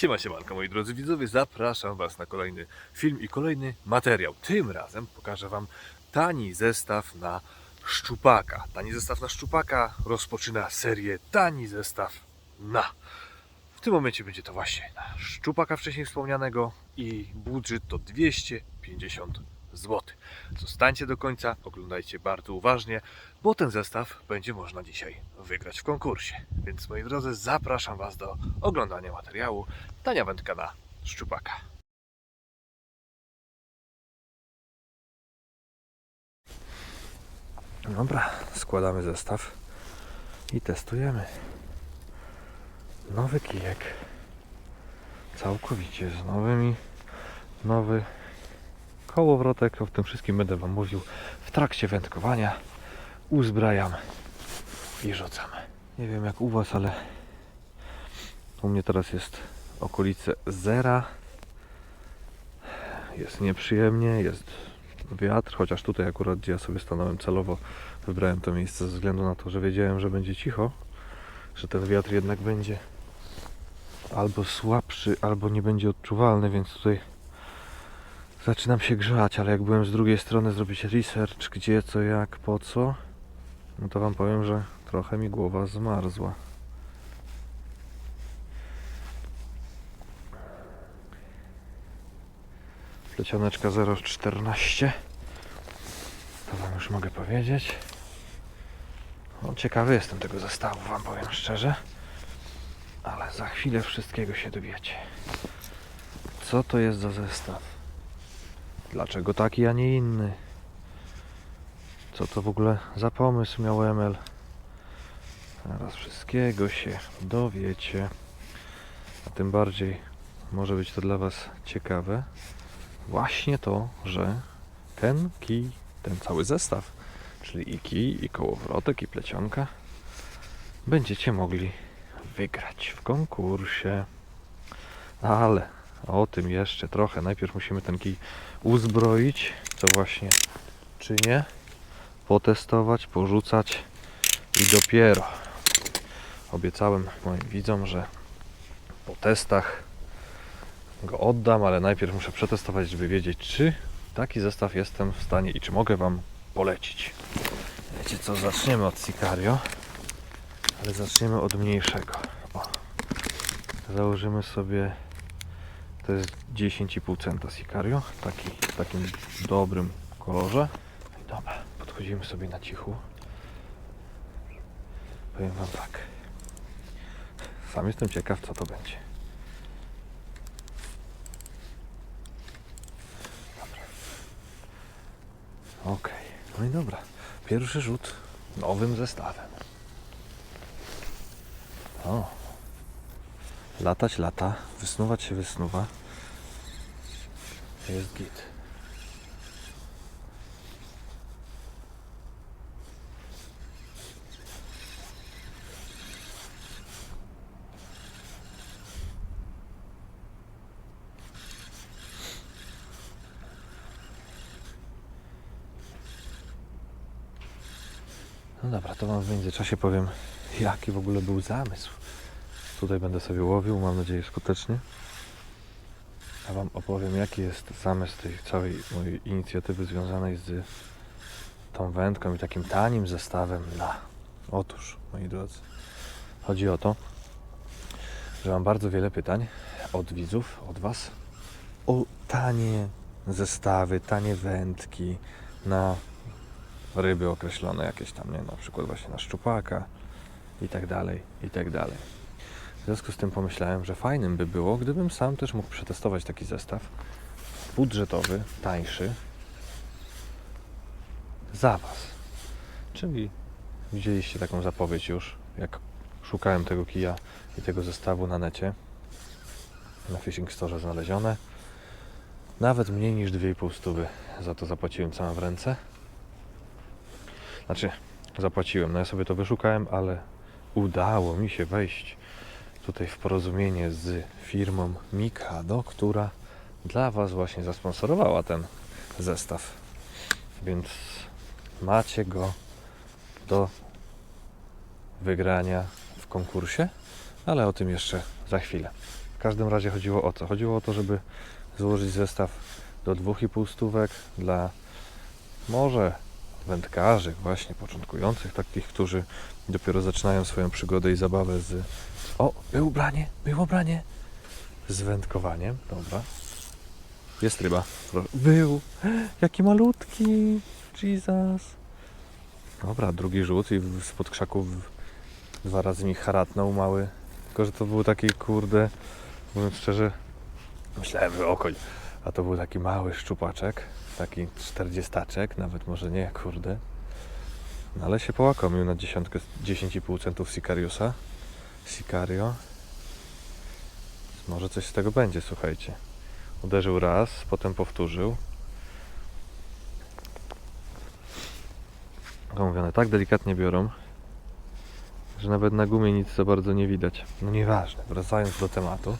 Siema, siemanko moi drodzy widzowie, zapraszam Was na kolejny film i kolejny materiał. Tym razem pokażę Wam tani zestaw na szczupaka. Tani zestaw na szczupaka rozpoczyna serię Tani zestaw na. W tym momencie będzie to właśnie na szczupaka wcześniej wspomnianego i budżet to 250 zł. Zostańcie do końca, oglądajcie bardzo uważnie, bo ten zestaw będzie można dzisiaj wygrać w konkursie. Więc moi drodzy, zapraszam Was do oglądania materiału Tania wędka na szczupaka. Dobra, składamy zestaw i testujemy. Nowy kijek. Całkowicie z nowymi. Nowy kołowrotek. O tym wszystkim będę Wam mówił w trakcie wędkowania. Uzbrajam i rzucam. Nie wiem jak u Was, ale u mnie teraz jest okolice zera. Jest nieprzyjemnie, jest wiatr, chociaż tutaj akurat gdzie ja sobie stanąłem celowo wybrałem to miejsce ze względu na to, że wiedziałem, że będzie cicho, że ten wiatr jednak będzie albo słabszy, albo nie będzie odczuwalny, więc tutaj zaczynam się grzać, ale jak byłem z drugiej strony zrobić research, gdzie, co, jak, po co, no to Wam powiem, że trochę mi głowa zmarzła. Plecioneczka 0,14 To Wam już mogę powiedzieć. No, ciekawy jestem tego zestawu, Wam powiem szczerze. Ale za chwilę wszystkiego się dowiecie. Co to jest za zestaw? Dlaczego taki, a nie inny? Co to w ogóle za pomysł miał ML? Zaraz wszystkiego się dowiecie. A tym bardziej może być to dla Was ciekawe. Właśnie to, że ten kij, ten cały zestaw, czyli i kij, i kołowrotek, i plecionka, będziecie mogli wygrać w konkursie. Ale o tym jeszcze trochę. Najpierw musimy ten kij uzbroić, co właśnie czynię, potestować, porzucać i dopiero obiecałem moim widzom, że po testach go oddam, ale najpierw muszę przetestować, żeby wiedzieć, czy taki zestaw jestem w stanie i czy mogę Wam polecić. Wiecie co, zaczniemy od Sicario, ale zaczniemy od mniejszego. O. Założymy sobie, to jest 10,5 centa Sicario, taki, w takim dobrym kolorze. Dobra, podchodzimy sobie na cichu. Powiem Wam tak. Sam jestem ciekaw, co to będzie. Okej, no i dobra. Pierwszy rzut nowym zestawem. O. Latać lata, wysnuwać się wysnuwa. Jest git. No dobra, to Wam w międzyczasie powiem, jaki w ogóle był zamysł. Tutaj będę sobie łowił, mam nadzieję skutecznie. A Wam opowiem, jaki jest zamysł tej całej mojej inicjatywy związanej z tą wędką i takim tanim zestawem na. Otóż, moi drodzy, chodzi o to, że mam bardzo wiele pytań od widzów, od Was o tanie zestawy, tanie wędki na ryby określone jakieś tam, nie? Na przykład właśnie na szczupaka i tak dalej, i tak dalej. W związku z tym pomyślałem, że fajnym by było, gdybym sam też mógł przetestować taki zestaw budżetowy, tańszy za Was. Czyli widzieliście taką zapowiedź już, jak szukałem tego kija i tego zestawu na necie. Na Fishing Store znalezione. Nawet mniej niż 2,5 stówy za to zapłaciłem całe w ręce. Znaczy, zapłaciłem. No ja sobie to wyszukałem, ale udało mi się wejść tutaj w porozumienie z firmą Mikado, która dla Was właśnie zasponsorowała ten zestaw. Więc macie go do wygrania w konkursie, ale o tym jeszcze za chwilę. W każdym razie chodziło o co? Chodziło o to, żeby złożyć zestaw do 2,5 stówek dla może wędkarzy, właśnie początkujących, takich, którzy dopiero zaczynają swoją przygodę i zabawę z. O, było branie, było branie! Z wędkowaniem, dobra. Jest ryba. Był! Jaki malutki! Jesus! Dobra, drugi rzut i spod krzaków dwa razy mi haratnął mały. Tylko, że to był taki, kurde, mówiąc szczerze, myślałem, że okoń. A to był taki mały szczupaczek, taki czterdziestaczek, nawet może nie, kurde. No ale się połakomił na dziesiątkę, 10,5 centów Sicariusa. Sicario. Może coś z tego będzie, słuchajcie. Uderzył raz, potem powtórzył. Mówione, tak delikatnie biorą, że nawet na gumie nic za bardzo nie widać. No nieważne, wracając do tematu.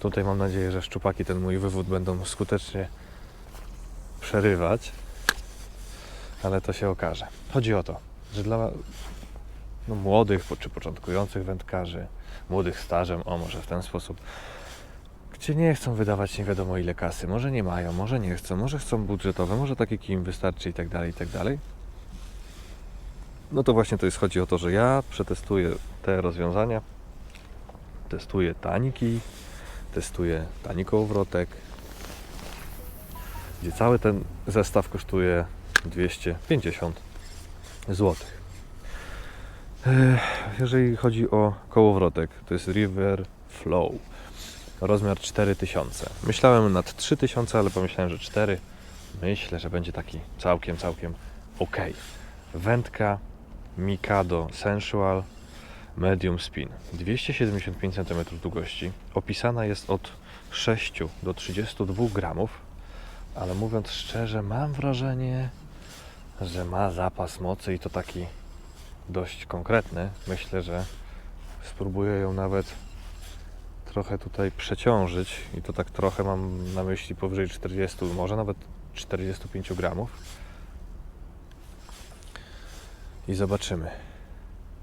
Tutaj mam nadzieję, że szczupaki ten mój wywód będą skutecznie przerywać, ale to się okaże. Chodzi o to, że dla no, młodych czy początkujących wędkarzy, młodych stażem, o może w ten sposób, gdzie nie chcą wydawać nie wiadomo ile kasy, może nie mają, może nie chcą, może chcą budżetowe, może takie kim wystarczy i tak dalej, i tak dalej. No to właśnie to jest, chodzi o to, że ja przetestuję te rozwiązania, testuję taniki, testuję tani kołowrotek, gdzie cały ten zestaw kosztuje 250 zł. Jeżeli chodzi o kołowrotek, to jest River Flow, rozmiar 4000. Myślałem nad 3000, ale pomyślałem, że 4. Myślę, że będzie taki całkiem, całkiem ok. Wędka Mikado Sensual Medium Spin. 275 cm długości. Opisana jest od 6 do 32 gramów, ale mówiąc szczerze, mam wrażenie, że ma zapas mocy i to taki dość konkretny. Myślę, że spróbuję ją nawet trochę tutaj przeciążyć i to tak trochę mam na myśli powyżej 40, może nawet 45 gramów. I zobaczymy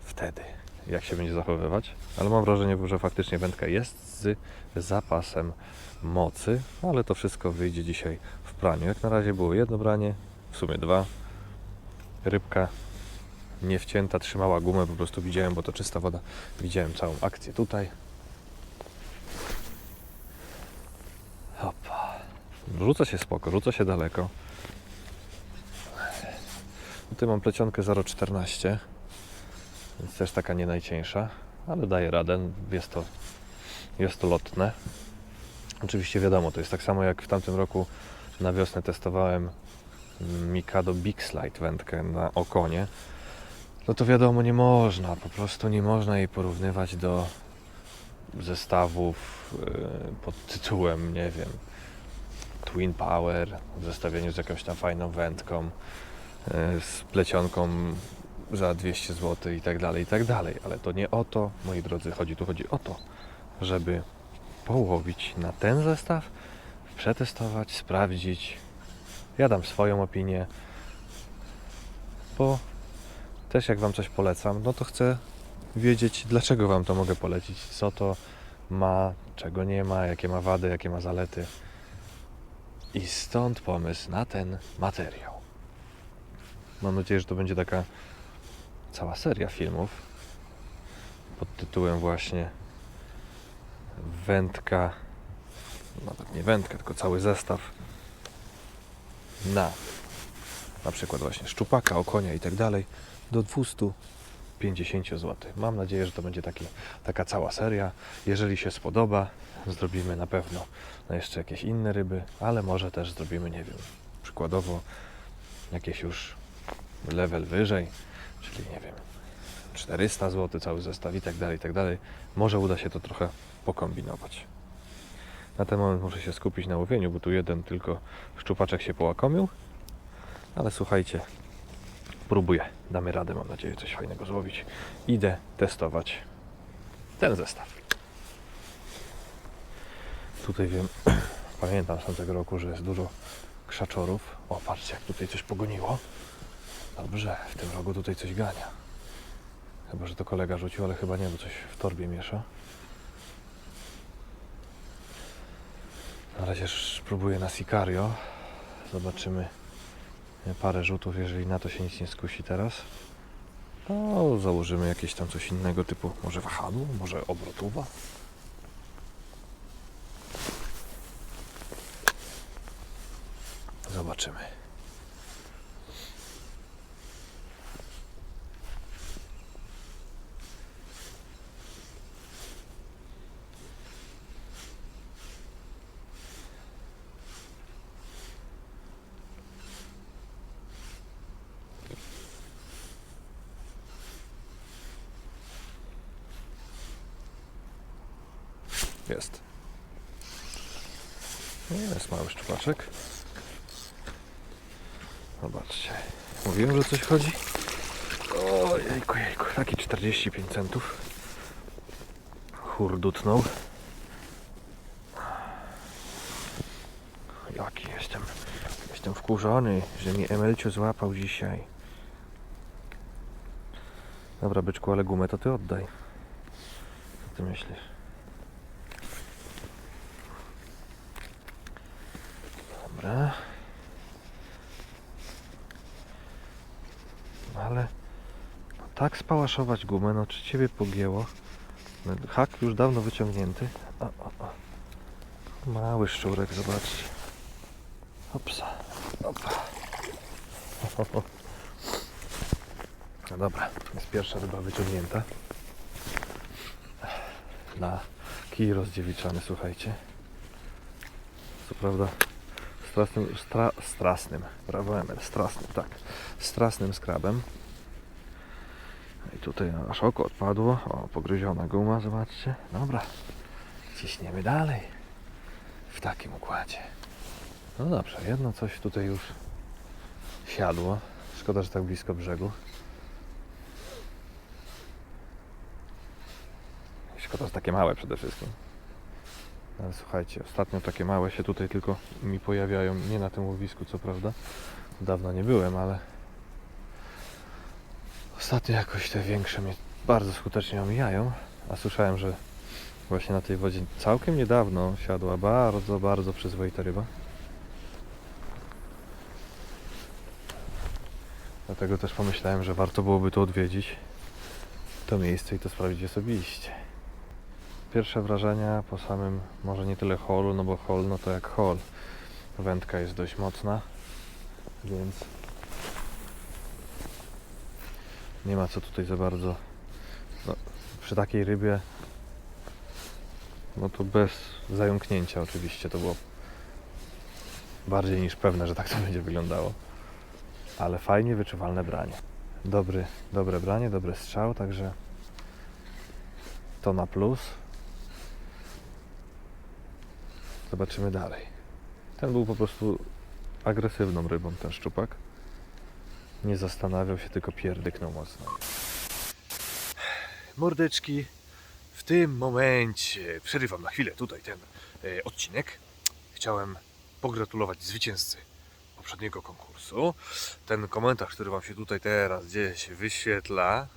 wtedy, jak się będzie zachowywać. Ale mam wrażenie, że faktycznie wędka jest z zapasem mocy, ale to wszystko wyjdzie dzisiaj w praniu. Jak na razie było jedno branie, w sumie dwa. Rybka nie wcięta, trzymała gumę, po prostu widziałem, bo to czysta woda. Widziałem całą akcję tutaj. Hopa. Rzuca się spoko, rzuca się daleko. Tutaj mam plecionkę 0,14, więc też taka nie najcieńsza, ale daje radę, jest to, jest to lotne. Oczywiście wiadomo, to jest tak samo jak w tamtym roku na wiosnę testowałem Mikado Big Slide wędkę na okonie. No to wiadomo, nie można, po prostu nie można jej porównywać do zestawów yy, pod tytułem, nie wiem, Twin Power w zestawieniu z jakąś tam fajną wędką, yy, z plecionką za 200 zł i tak dalej, i tak dalej. Ale to nie o to, moi drodzy, chodzi. Tu chodzi o to, żeby połowić na ten zestaw, przetestować, sprawdzić. Ja dam swoją opinię, bo też jak Wam coś polecam, no to chcę wiedzieć, dlaczego Wam to mogę polecić, co to ma, czego nie ma, jakie ma wady, jakie ma zalety. I stąd pomysł na ten materiał. Mam nadzieję, że to będzie taka cała seria filmów pod tytułem właśnie Wędka, nawet nie wędka, tylko cały zestaw na na przykład właśnie szczupaka, okonia i tak dalej do 250 zł. Mam nadzieję, że to będzie taki, taka cała seria. Jeżeli się spodoba, zrobimy na pewno na jeszcze jakieś inne ryby, ale może też zrobimy, nie wiem, przykładowo jakieś już level wyżej, czyli nie wiem, 400 zł cały zestaw i tak dalej, i tak dalej. Może uda się to trochę pokombinować. Na ten moment muszę się skupić na łowieniu, bo tu jeden tylko szczupaczek się połakomił. Ale słuchajcie, próbuję. Damy radę, mam nadzieję, coś fajnego złowić. Idę testować ten zestaw. Tutaj wiem, pamiętam z tamtego roku, że jest dużo krzaczorów. O, patrzcie, jak tutaj coś pogoniło. Dobrze, w tym rogu tutaj coś gania. Chyba, że to kolega rzucił, ale chyba nie, bo coś w torbie miesza. razie spróbuję na Sicario. Zobaczymy parę rzutów, jeżeli na to się nic nie skusi teraz. To założymy jakieś tam coś innego typu może wahadło, może obrotowa. Zobaczymy. Jest. Jest mały szczupaczek. Zobaczcie. Mówiłem, że coś chodzi. O jejku, jejku. Taki 45 centów. Hurdutnął. Jaki jestem. Jestem wkurzony, że mnie Emelcio złapał dzisiaj. Dobra, byczku, ale gumę to ty oddaj. Co ty myślisz? Dobra. Ale no tak spałaszować gumę, no czy ciebie pogięło? No, Hak już dawno wyciągnięty. O, o, o. Mały szczurek, zobaczcie. Hopsa. Opa. No dobra, jest pierwsza ryba wyciągnięta. Na kij rozdziewiczany, słuchajcie. Co prawda strasnym, stra, strasnym, brawo Emel, strasnym, tak, strasnym skrabem. I tutaj aż oko odpadło, o, pogryziona guma, zobaczcie. Dobra, ciśniemy dalej w takim układzie. No dobrze, jedno coś tutaj już siadło. Szkoda, że tak blisko brzegu. Szkoda, że takie małe przede wszystkim. Ale słuchajcie, ostatnio takie małe się tutaj tylko mi pojawiają. Nie na tym łowisku, co prawda. Dawno nie byłem, ale ostatnio jakoś te większe mnie bardzo skutecznie omijają. A słyszałem, że właśnie na tej wodzie całkiem niedawno siadła bardzo, bardzo przyzwoita ryba. Dlatego też pomyślałem, że warto byłoby tu odwiedzić to miejsce i to sprawdzić osobiście. Pierwsze wrażenia po samym, może nie tyle holu, no bo hol, no to jak hol. Wędka jest dość mocna, więc nie ma co tutaj za bardzo. No, przy takiej rybie, no to bez zająknięcia oczywiście to było bardziej niż pewne, że tak to będzie wyglądało. Ale fajnie wyczuwalne branie. Dobry, dobre branie, dobry strzał, także to na plus. Zobaczymy dalej. Ten był po prostu agresywną rybą, ten szczupak. Nie zastanawiał się, tylko pierdyknął mocno. Mordeczki, w tym momencie przerywam na chwilę tutaj ten e, odcinek. Chciałem pogratulować zwycięzcy poprzedniego konkursu. Ten komentarz, który Wam się tutaj teraz gdzieś wyświetla,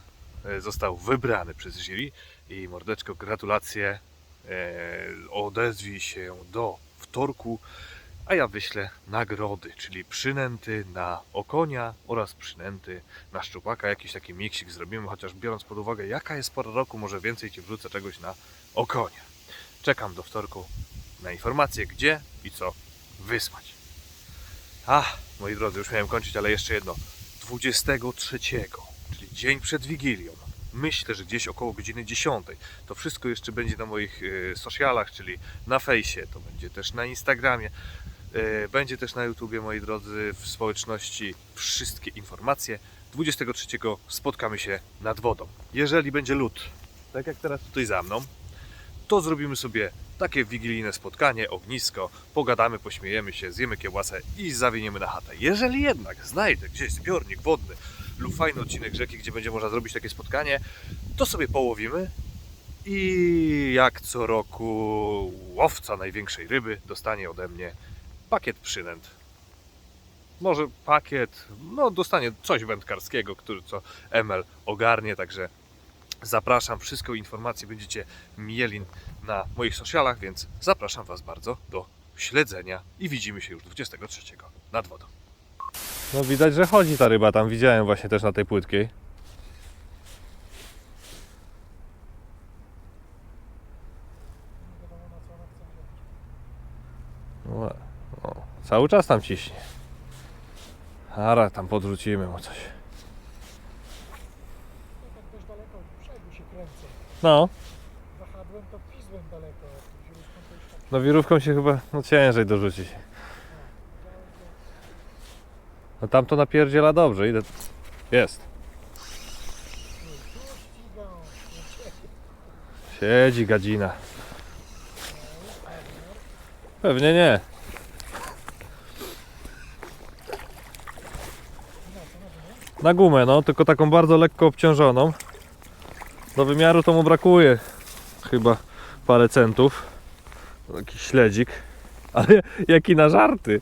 e, został wybrany przez jury i mordeczko, gratulacje. E, odezwij się do wtorku, a ja wyślę nagrody, czyli przynęty na okonia oraz przynęty na szczupaka. Jakiś taki miksik zrobimy, chociaż biorąc pod uwagę jaka jest pora roku, może więcej Ci wrzucę czegoś na okonia. Czekam do wtorku na informacje, gdzie i co wysłać. A, moi drodzy, już miałem kończyć, ale jeszcze jedno. 23, czyli dzień przed Wigilią. Myślę, że gdzieś około godziny 10. To wszystko jeszcze będzie na moich e, socialach, czyli na fejsie, to będzie też na Instagramie, e, będzie też na YouTubie, moi drodzy, w społeczności wszystkie informacje. 23 spotkamy się nad wodą. Jeżeli będzie lód, tak jak teraz tutaj za mną, to zrobimy sobie takie wigilijne spotkanie, ognisko, pogadamy, pośmiejemy się, zjemy kiełbasę i zawiniemy na chatę. Jeżeli jednak znajdę gdzieś zbiornik wodny lub fajny odcinek rzeki, gdzie będzie można zrobić takie spotkanie, to sobie połowimy i jak co roku łowca największej ryby dostanie ode mnie pakiet przynęt. Może pakiet, no dostanie coś wędkarskiego, który co ML ogarnie, także Zapraszam, wszystkie informacje będziecie mieli na moich socialach, więc zapraszam Was bardzo do śledzenia i widzimy się już 23 nad wodą. No widać, że chodzi ta ryba tam. Widziałem właśnie też na tej płytkiej. No, cały czas tam ciśnie. Ara, tam podrzucimy mu coś. No, Wahadłem to pizłem daleko, no wirówką się chyba no, ciężej dorzucić. No tam to napierdziela dobrze. Idę. Jest. Siedzi gadzina. Pewnie nie. Na gumę, no, tylko taką bardzo lekko obciążoną. Do wymiaru to mu brakuje chyba parę centów. Taki śledzik. Ale jaki na żarty.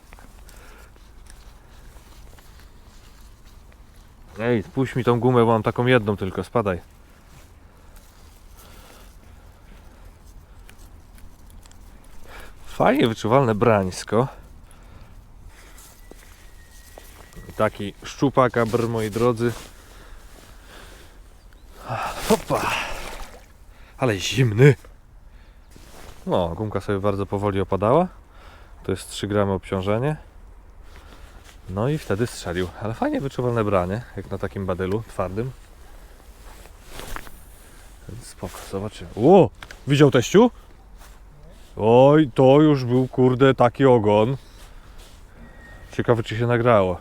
Ej, puść mi tą gumę, bo mam taką jedną tylko, spadaj. Fajnie wyczuwalne brańsko. Taki szczupaka br, moi drodzy. Hopa! Ale zimny! No, gumka sobie bardzo powoli opadała. To jest 3 gramy obciążenie. No i wtedy strzelił. Ale fajnie wyczuwalne branie, jak na takim badylu twardym. Więc Spoko, zobaczymy. O! Widział teściu? Oj, to już był kurde taki ogon. Ciekawe czy się nagrało.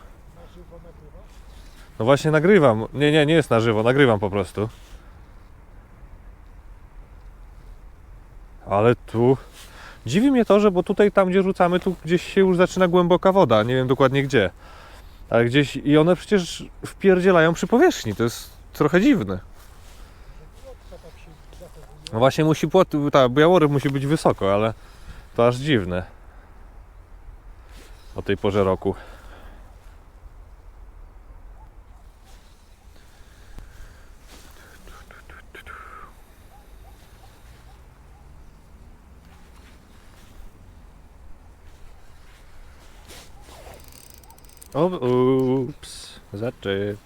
No właśnie nagrywam. Nie, nie, nie jest na żywo, nagrywam po prostu. Ale tu dziwi mnie to, że bo tutaj tam gdzie rzucamy, tu gdzieś się już zaczyna głęboka woda, nie wiem dokładnie gdzie. Ale gdzieś i one przecież wpierdzielają przy powierzchni, to jest trochę dziwne. No właśnie musi płot, ta białoryb musi być wysoko, ale to aż dziwne. O tej porze roku. O, ups, zaczep.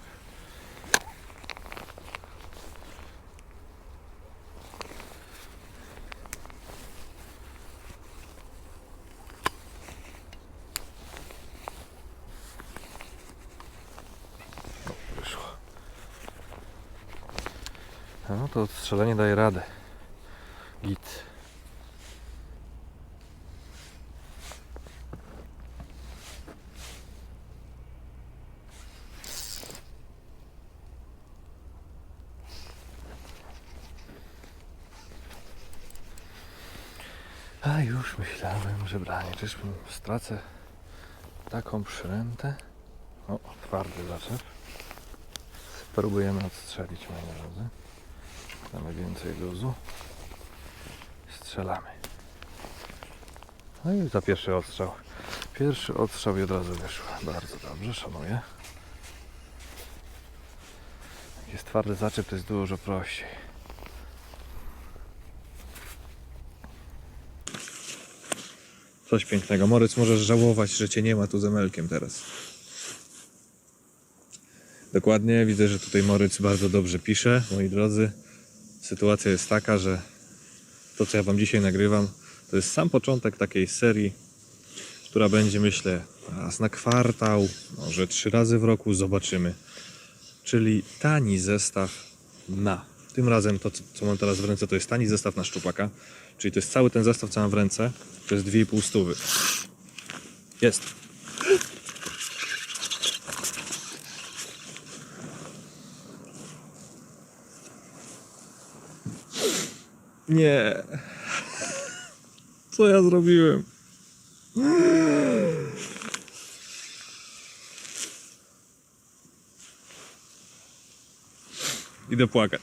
No to strzelenie daje radę. Git. A już myślałem, że branie, czyżbym stracę taką przyrętę? O, twardy zaczep. Spróbujemy odstrzelić, moi drodzy. Mamy więcej luzu. Strzelamy. No i za pierwszy odstrzał. Pierwszy odstrzał i od razu wyszło. Bardzo dobrze, szanuję. Jak jest twardy zaczep, to jest dużo prościej. Coś pięknego. Moryc, możesz żałować, że cię nie ma tu z Emelkiem teraz. Dokładnie, widzę, że tutaj Moryc bardzo dobrze pisze, moi drodzy. Sytuacja jest taka, że to, co ja Wam dzisiaj nagrywam, to jest sam początek takiej serii, która będzie, myślę, raz na kwartał, może trzy razy w roku, zobaczymy. Czyli tani zestaw na. Tym razem to, co- mam teraz w ręce, to jest tani zestaw na szczupaka. Czyli to jest cały ten zestaw, co mam w ręce, to jest 2,5 stówy. Jest. Nie. Co ja zrobiłem? Idę płakać.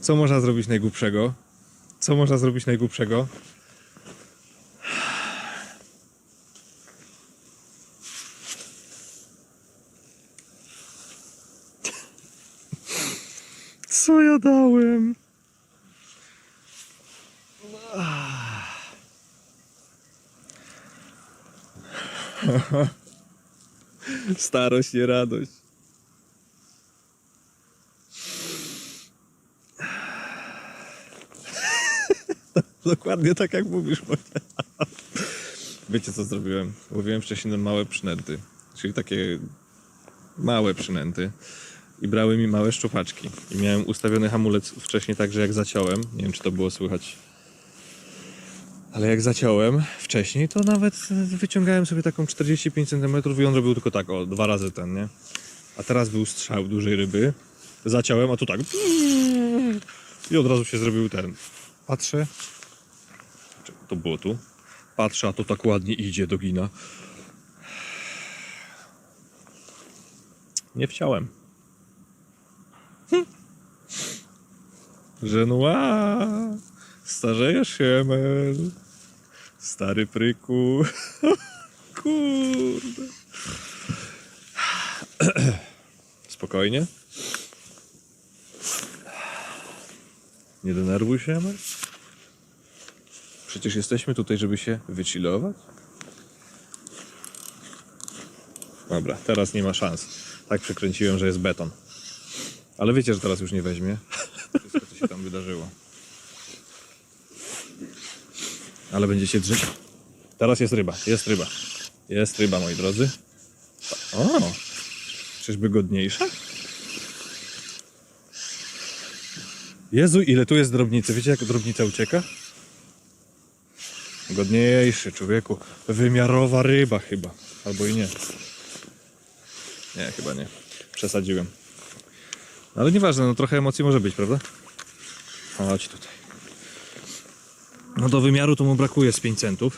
Co można zrobić najgłupszego? Co można zrobić najgłupszego? Co ja dałem? Starość, nie radość. Dokładnie tak jak mówisz. Monia. Wiecie co zrobiłem? Łowiłem wcześniej na małe przynęty, czyli takie małe przynęty i brały mi małe szczupaczki. I miałem ustawiony hamulec wcześniej tak, że jak zaciąłem, nie wiem czy to było słychać, ale jak zaciąłem wcześniej, to nawet wyciągałem sobie taką 45 cm i on robił tylko tak, o, dwa razy ten, nie? A teraz był strzał dużej ryby, zaciąłem, a tu tak i od razu się zrobił ten. Patrzę, to było tu, patrzę, a to tak ładnie idzie do gina. Nie wciąłem. Żenua, starzejesz się, Emel. Stary pryku. Kurde. Spokojnie. Nie denerwuj się, Emel. Przecież jesteśmy tutaj, żeby się wychillować. Dobra, teraz nie ma szans. Tak przekręciłem, że jest beton. Ale wiecie, że teraz już nie weźmie. Wszystko, co się tam wydarzyło. Ale będziecie drzeć. Teraz jest ryba, jest ryba. Jest ryba, moi drodzy. O! Czyżby godniejsza? Jezu, ile tu jest drobnicy. Wiecie, jak drobnica ucieka? Godniejszy, człowieku. Wymiarowa ryba chyba. Albo i nie. Nie, chyba nie. Przesadziłem. Ale nieważne, no trochę emocji może być, prawda? Chodź tutaj. No do wymiaru to mu brakuje z 5 centów.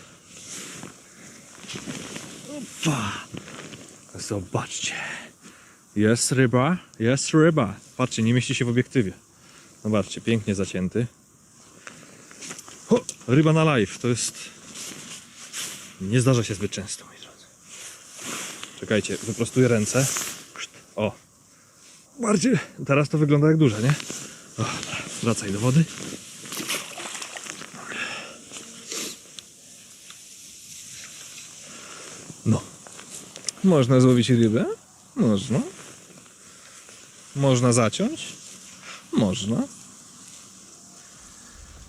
Opa! Zobaczcie. Jest ryba, jest ryba. Patrzcie, nie mieści się w obiektywie. Zobaczcie, pięknie zacięty. O, ryba na live, to jest... Nie zdarza się zbyt często, moi drodzy. Czekajcie, wyprostuję ręce. O. Bardziej, teraz to wygląda jak duże, nie? O, wracaj do wody. Można złowić rybę? Można. Można zaciąć? Można.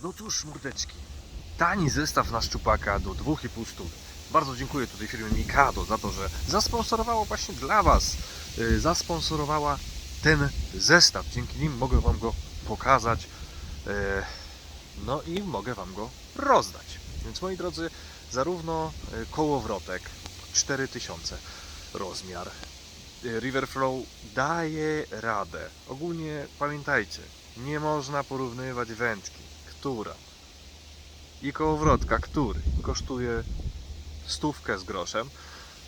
No cóż, mordeczki. Tani zestaw na szczupaka do 2,5 stóp. Bardzo dziękuję tutaj firmie Mikado za to, że zasponsorowało właśnie dla Was. yy, Zasponsorowała ten zestaw. Dzięki nim mogę Wam go pokazać. yy, No i mogę Wam go rozdać. Więc moi drodzy, zarówno yy, kołowrotek 4000 rozmiar. yy, Riverflow daje radę. Ogólnie pamiętajcie, nie można porównywać wędki, która i kołowrotka, który kosztuje stówkę z groszem,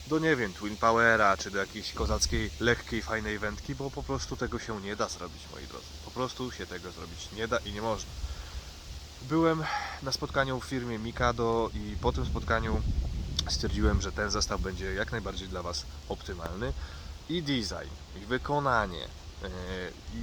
do nie wiem, Twin Powera, czy do jakiejś kozackiej, lekkiej, fajnej wędki, bo po prostu tego się nie da zrobić, moi drodzy. Po prostu się tego zrobić nie da i nie można. Byłem na spotkaniu w firmie Mikado i po tym spotkaniu stwierdziłem, że ten zestaw będzie jak najbardziej dla Was optymalny. I design, i wykonanie, e,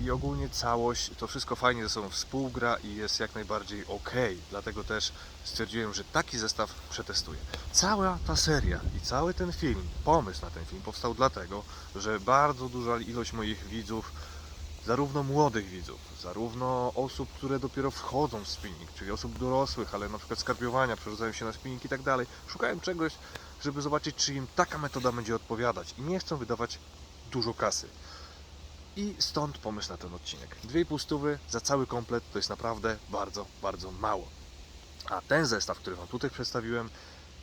i ogólnie całość, to wszystko fajnie ze sobą współgra i jest jak najbardziej ok. Dlatego też stwierdziłem, że taki zestaw przetestuję. Cała ta seria i cały ten film, pomysł na ten film powstał dlatego, że bardzo duża ilość moich widzów, zarówno młodych widzów, zarówno osób, które dopiero wchodzą w spinning, czyli osób dorosłych, ale na przykład skarpiowania, przerzucają się na spinning i tak dalej, szukają czegoś, żeby zobaczyć, czy im taka metoda będzie odpowiadać i nie chcą wydawać dużo kasy. I stąd pomysł na ten odcinek. 2,5 stówy za cały komplet to jest naprawdę bardzo, bardzo mało. A ten zestaw, który Wam tutaj przedstawiłem,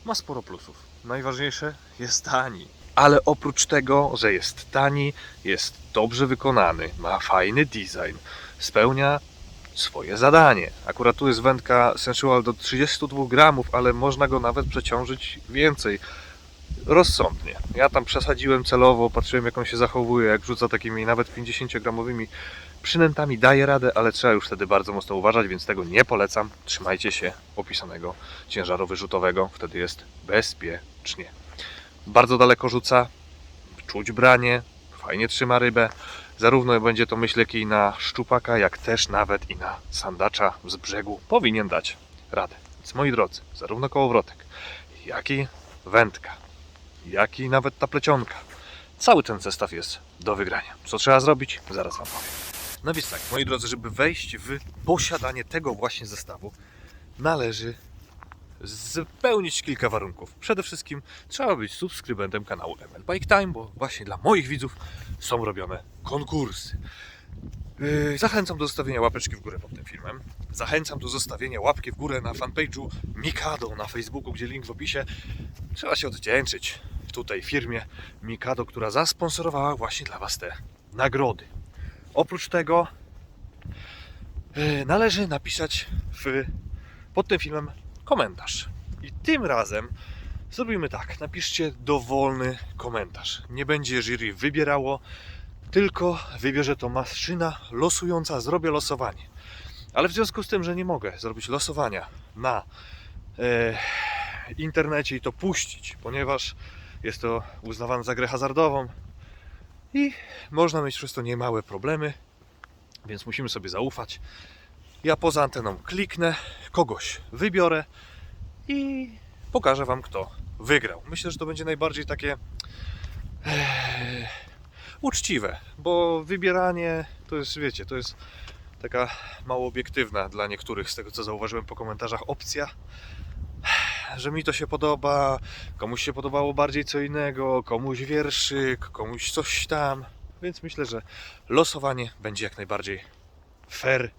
ma sporo plusów. Najważniejsze jest tani. Ale oprócz tego, że jest tani, jest dobrze wykonany, ma fajny design, spełnia swoje zadanie. Akurat tu jest wędka sensual do 32 gramów, ale można go nawet przeciążyć więcej rozsądnie. Ja tam przesadziłem celowo, patrzyłem jak on się zachowuje, jak rzuca takimi nawet 50-gramowymi przynętami, daje radę, ale trzeba już wtedy bardzo mocno uważać, więc tego nie polecam. Trzymajcie się opisanego ciężaru wyrzutowego, wtedy jest bezpiecznie. Bardzo daleko rzuca, czuć branie, fajnie trzyma rybę. Zarówno będzie to myślek i na szczupaka, jak też nawet i na sandacza z brzegu powinien dać radę. Więc moi drodzy, zarówno kołowrotek, jak i wędka, jak i nawet ta plecionka. Cały ten zestaw jest do wygrania. Co trzeba zrobić? Zaraz Wam powiem. No więc tak, moi drodzy, żeby wejść w posiadanie tego właśnie zestawu, należy spełnić kilka warunków. Przede wszystkim trzeba być subskrybentem kanału ML Bike Time, bo właśnie dla moich widzów są robione konkursy. Yy, Zachęcam do zostawienia łapeczki w górę pod tym filmem. Zachęcam do zostawienia łapki w górę na fanpage'u Mikado na Facebooku, gdzie link w opisie. Trzeba się odwdzięczyć tutaj firmie Mikado, która zasponsorowała właśnie dla Was te nagrody. Oprócz tego yy, należy napisać w, pod tym filmem komentarz. I tym razem zrobimy tak. Napiszcie dowolny komentarz. Nie będzie jury wybierało, tylko wybierze to maszyna losująca. Zrobię losowanie. Ale w związku z tym, że nie mogę zrobić losowania na e, internecie i to puścić, ponieważ jest to uznawane za grę hazardową i można mieć przez to niemałe problemy, więc musimy sobie zaufać. Ja poza anteną kliknę, kogoś wybiorę i pokażę Wam, kto wygrał. Myślę, że to będzie najbardziej takie e, uczciwe, bo wybieranie to jest, wiecie, to jest taka mało obiektywna dla niektórych, z tego co zauważyłem po komentarzach, opcja, że mi to się podoba, komuś się podobało bardziej co innego, komuś wierszyk, komuś coś tam. Więc myślę, że losowanie będzie jak najbardziej fair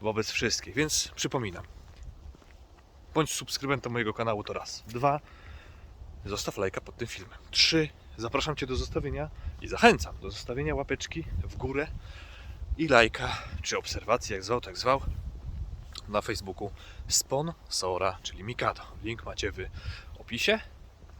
wobec wszystkich. Więc przypominam, bądź subskrybentem mojego kanału to raz. Dwa, zostaw lajka pod tym filmem. Trzy, zapraszam Cię do zostawienia i zachęcam do zostawienia łapeczki w górę i lajka, czy obserwacji, jak zwał, tak zwał, na Facebooku sponsora, czyli Mikado. Link macie w opisie.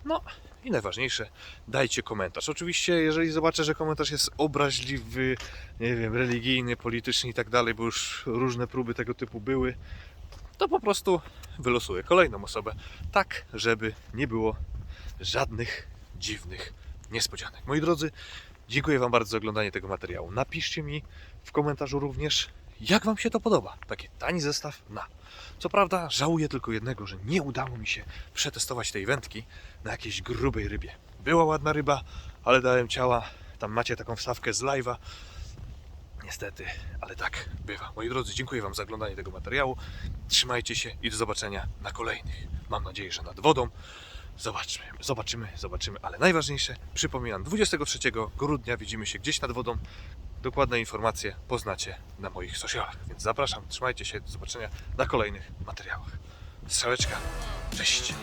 No i najważniejsze, dajcie komentarz. Oczywiście, jeżeli zobaczę, że komentarz jest obraźliwy, nie wiem, religijny, polityczny i tak dalej, bo już różne próby tego typu były, to po prostu wylosuję kolejną osobę, tak żeby nie było żadnych dziwnych niespodzianek. Moi drodzy, dziękuję Wam bardzo za oglądanie tego materiału. Napiszcie mi w komentarzu również, jak Wam się to podoba. Taki tani zestaw na. Co prawda, żałuję tylko jednego, że nie udało mi się przetestować tej wędki na jakiejś grubej rybie. Była ładna ryba, ale dałem ciała. Tam macie taką wstawkę z live'a. Niestety, ale tak bywa. Moi drodzy, dziękuję Wam za oglądanie tego materiału. Trzymajcie się i do zobaczenia na kolejnych. Mam nadzieję, że nad wodą. Zobaczmy, zobaczymy, zobaczymy, ale najważniejsze, przypominam, 23 grudnia widzimy się gdzieś nad wodą. Dokładne informacje poznacie na moich socialach. Więc zapraszam, trzymajcie się, do zobaczenia na kolejnych materiałach. Strzałeczka, cześć!